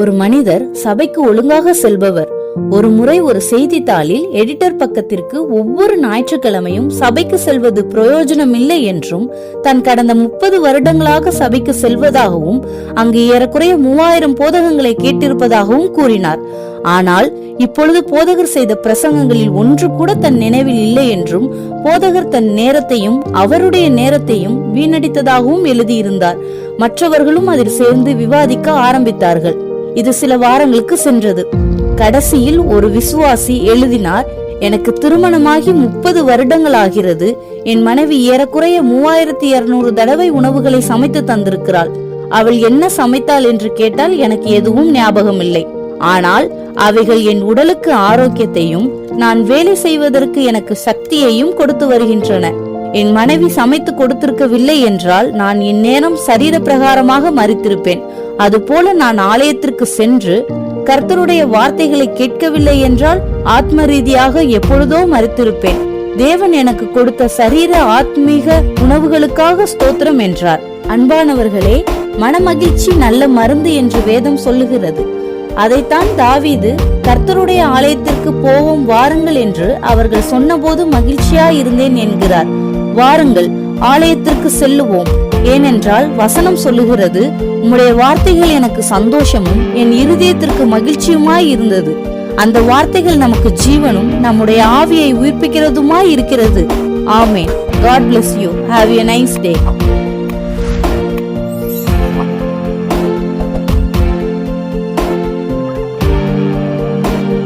ஒரு மனிதர் சபைக்கு ஒழுங்காக செல்பவர். ஒரு முறை ஒரு செய்தித்தாளில் எடிட்டர் பக்கத்திற்கு ஒவ்வொரு ஞாயிற்றுக்கிழமையும் சபைக்கு செல்வது பிரயோஜனம் இல்லை என்றும் தான் கடந்த முப்பது வருடங்களாக சபைக்கு செல்வதாகவும் அங்கு ஏறக்குறைய மூவாயிரம் போதகங்களை கேட்டிருப்பதாகவும் கூறினார். ஆனால் இப்பொழுது போதகர் செய்த பிரசங்கங்களில் ஒன்று கூட தன் நினைவில் இல்லை என்றும் போதகர் தன் நேரத்தையும் அவருடைய நேரத்தையும் வீணடித்ததாகவும் எழுதியிருந்தார். மற்றவர்களும் அதில் சேர்ந்து விவாதிக்க ஆரம்பித்தார்கள். இது சில வாரங்களுக்கு சென்றது. கடைசியில் ஒரு விசுவாசி எழுதினார் எனக்கு திருமணமாகி முப்பது வருடங்கள் ஆகிறது என் மனைவி ஏறக்குறைய மூவாயிரத்தி இருநூறு தடவை உணவுகளை சமைத்து தந்திருக்கிறாள். அவள் என்ன சமைத்தாள் என்று கேட்டால் எனக்கு எதுவும் ஞாபகம் இல்லை ஆனால் அவைகள் என் உடலுக்கு ஆரோக்கியத்தையும் நான் வேலை செய்வதற்கு எனக்கு சக்தியையும் கொடுத்து வருகின்றன. என் மனைவி சமைத்து கொடுத்திருக்கவில்லை என்றால் நான் இந்நேரம் சரீர பிரகாரமாக மறித்திருப்பேன். அதுபோல நான் ஆலயத்திற்கு சென்று கர்த்தருடைய வார்த்தைகளை கேட்கவில்லை என்றால் ஆத்ம ரீதியாக எப்பொழுதோ மறித்திருப்பேன். தேவன் எனக்கு கொடுத்த சரீர ஆத்மீக உணவுகளுக்காக ஸ்தோத்திரம் என்றார். அன்பானவர்களே மனமகிழ்ச்சி நல்ல மருந்து என்று வேதம் சொல்லுகிறது. அதைத்தான் தாவீது கர்த்தருடைய ஆலயத்திற்கு போவோம் வாருங்கள் என்று அவர்கள் சொன்னபோது மகிழ்ச்சியா இருந்தேன் என்கிறார். வாருங்கள் ஆலயத்திற்கு செல்லுவோம். ஏனென்றால் வசனம் சொல்லுகிறது உம்முடைய வார்த்தைகள் எனக்கு சந்தோஷமும் என் இருதயத்திற்கு மகிழ்ச்சியுமாய் இருந்தது. அந்த வார்த்தைகள் நமக்கு ஜீவனும் நம்முடைய ஆவியை உயிர்ப்பிக்கிறதுமாய் இருக்கிறது. ஆமே God bless you have a nice day